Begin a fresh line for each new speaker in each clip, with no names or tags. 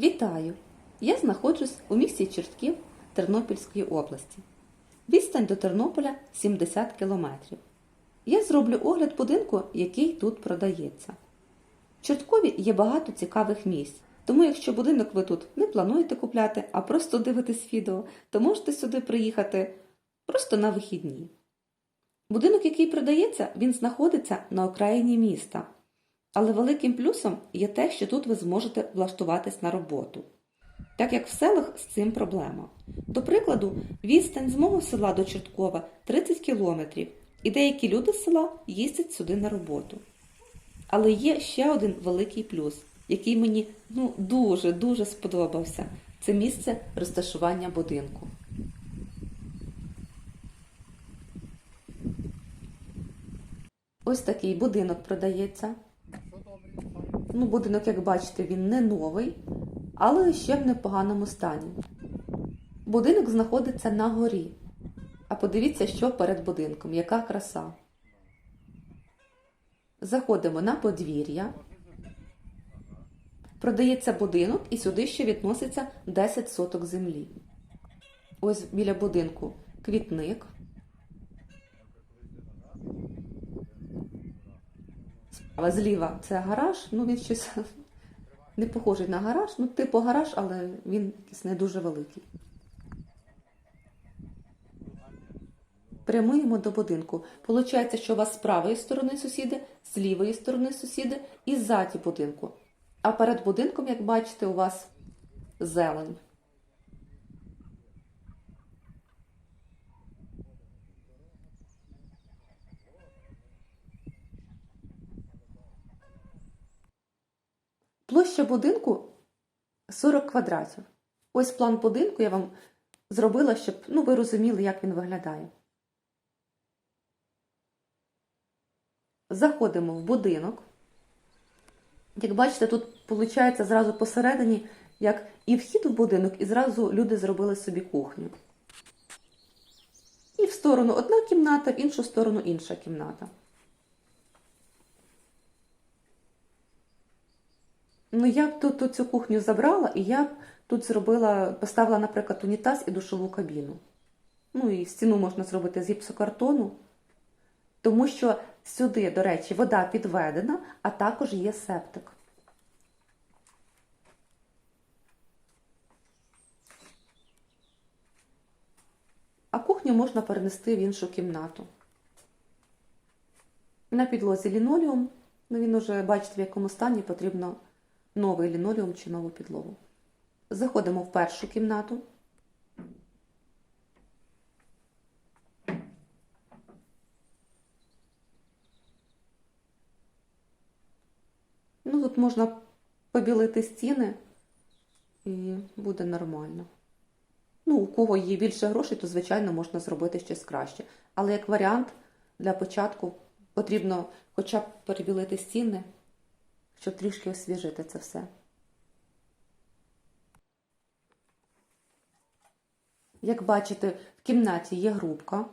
Вітаю! Я знаходжусь у місті Чортків Тернопільської області. Відстань до Тернополя 70 кілометрів. Я зроблю огляд будинку, який тут продається. В Чорткові є багато цікавих місць, тому якщо будинок ви тут не плануєте купляти, а просто дивитесь відео, то можете сюди приїхати просто на вихідні. Будинок, який продається, він знаходиться на окраїні міста. Але великим плюсом є те, що тут ви зможете влаштуватись на роботу. Так як в селах з цим проблема. До прикладу, відстань з мого села до Чорткова 30 кілометрів, і деякі люди з села їздять сюди на роботу. Але є ще один великий плюс, який мені ну, дуже-дуже сподобався. Це місце розташування будинку. Ось такий будинок продається. Ну, будинок, як бачите, він не новий, але ще в непоганому стані. Будинок знаходиться на горі. А подивіться, що перед будинком, яка краса. Заходимо на подвір'я. Продається будинок і сюди ще відноситься 10 соток землі. Ось біля будинку квітник. Справа зліва це гараж, ну він щось не похожий на гараж, ну типу гараж, але він якийсь не дуже великий. Прямуємо до будинку. Получається, що у вас з правої сторони сусіди, з лівої сторони сусіди і ззаді будинку. А перед будинком, як бачите, у вас зелень. Площа будинку 40 квадратів. Ось план будинку я вам зробила, щоб ну, ви розуміли, як він виглядає. Заходимо в будинок. Як бачите, тут виходить зразу посередині, як і вхід в будинок, і зразу люди зробили собі кухню. І в сторону одна кімната, в іншу сторону інша кімната. Ну, я б тут, цю кухню забрала, і я б тут зробила, поставила, наприклад, унітаз і душову кабіну. Ну і стіну можна зробити з гіпсокартону, тому що сюди, до речі, вода підведена, а також є септик. А кухню можна перенести в іншу кімнату. На підлозі лінолеум, ну він уже, бачите, в якому стані потрібно новий лінолеум чи нову підлогу. Заходимо в першу кімнату. Ну, тут можна побілити стіни і буде нормально. Ну, у кого є більше грошей, то, звичайно, можна зробити щось краще. Але як варіант, для початку потрібно хоча б перебілити стіни щоб трішки освіжити це все. Як бачите, в кімнаті є грубка.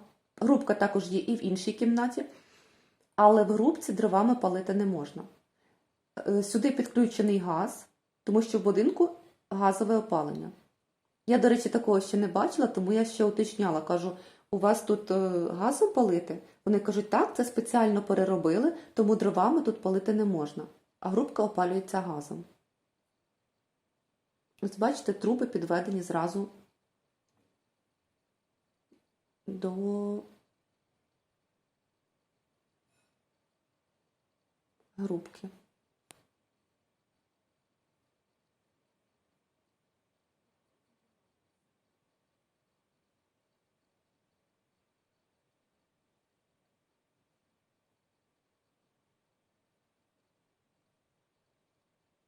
Грубка також є і в іншій кімнаті, але в грубці дровами палити не можна. Е, сюди підключений газ, тому що в будинку газове опалення. Я, до речі, такого ще не бачила, тому я ще уточняла. Кажу, у вас тут е, газом палити? Вони кажуть, так, це спеціально переробили, тому дровами тут палити не можна а грубка опалюється газом. Ось бачите, труби підведені зразу до грубки.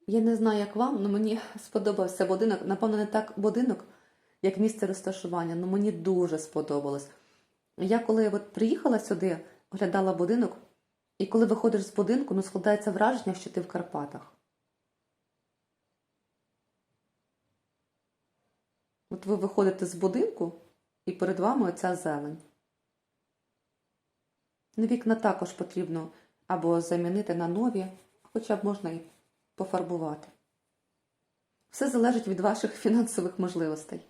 Я не знаю, як вам, але мені сподобався будинок. Напевно, не так будинок, як місце розташування, але мені дуже сподобалось. Я коли от приїхала сюди, оглядала будинок, і коли виходиш з будинку, ну складається враження, що ти в Карпатах. От ви виходите з будинку, і перед вами оця зелень. Вікна також потрібно або замінити на нові, хоча б можна і пофарбувати. Все залежить від ваших фінансових можливостей.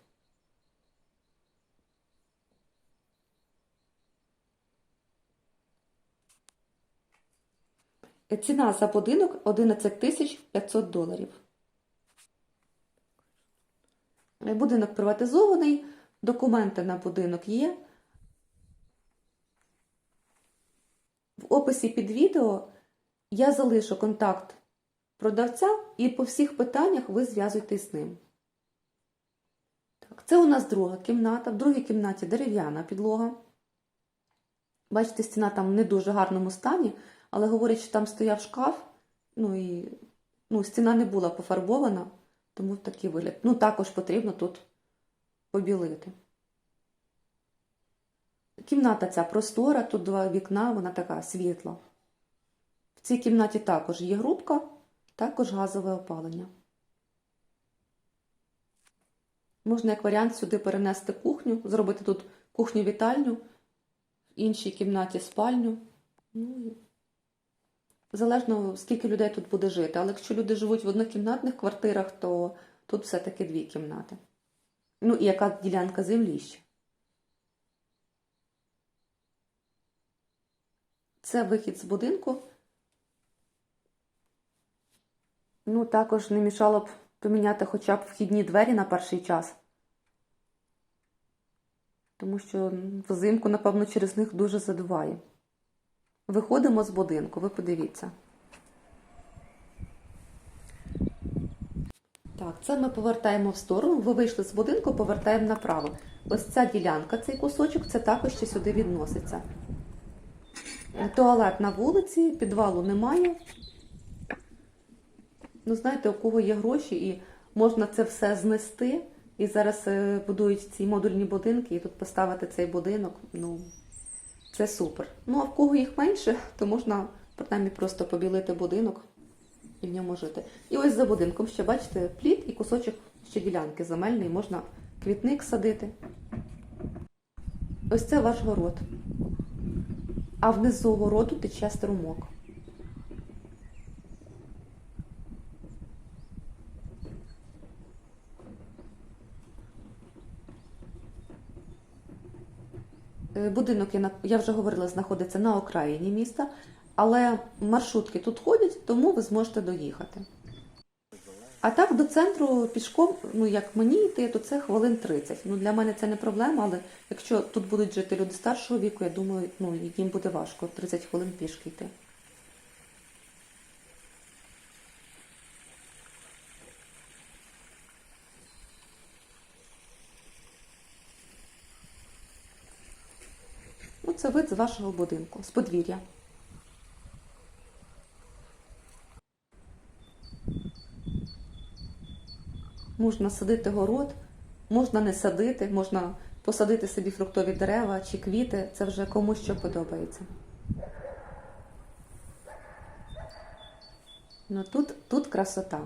Ціна за будинок 11 тисяч 500 доларів. Будинок приватизований, документи на будинок є. В описі під відео я залишу контакт продавця і по всіх питаннях ви зв'язуєтесь з ним. Так, це у нас друга кімната. В другій кімнаті дерев'яна підлога. Бачите, стіна там в не дуже гарному стані, але говорять, що там стояв шкаф, ну і ну, стіна не була пофарбована, тому такий вигляд. Ну, також потрібно тут побілити. Кімната ця простора, тут два вікна, вона така світла. В цій кімнаті також є грубка, також газове опалення. Можна як варіант сюди перенести кухню, зробити тут кухню-вітальню, в іншій кімнаті спальню. Ну, залежно, скільки людей тут буде жити. Але якщо люди живуть в однокімнатних квартирах, то тут все-таки дві кімнати. Ну і яка ділянка землі ще. Це вихід з будинку. Ну, також не мішало б поміняти хоча б вхідні двері на перший час. Тому що взимку, напевно, через них дуже задуває. Виходимо з будинку, ви подивіться. Так, це ми повертаємо в сторону. Ви вийшли з будинку, повертаємо направо. Ось ця ділянка, цей кусочок, це також ще сюди відноситься. Туалет на вулиці, підвалу немає. Ну, знаєте, у кого є гроші, і можна це все знести. І зараз е, будують ці модульні будинки, і тут поставити цей будинок. Ну, це супер. Ну, а в кого їх менше, то можна принаймні просто побілити будинок і в ньому жити. І ось за будинком ще, бачите, плід і кусочок ще ділянки земельний, можна квітник садити. Ось це ваш город. А внизу городу тече струмок. Будинок, я, на- я вже говорила, знаходиться на окраїні міста, але маршрутки тут ходять, тому ви зможете доїхати. А так до центру пішком, ну як мені йти, то це хвилин 30. Ну для мене це не проблема, але якщо тут будуть жити люди старшого віку, я думаю, ну їм буде важко 30 хвилин пішки йти. Це вид з вашого будинку, з подвір'я. Можна садити город, можна не садити, можна посадити собі фруктові дерева чи квіти. Це вже кому що подобається. Ну тут, тут красота.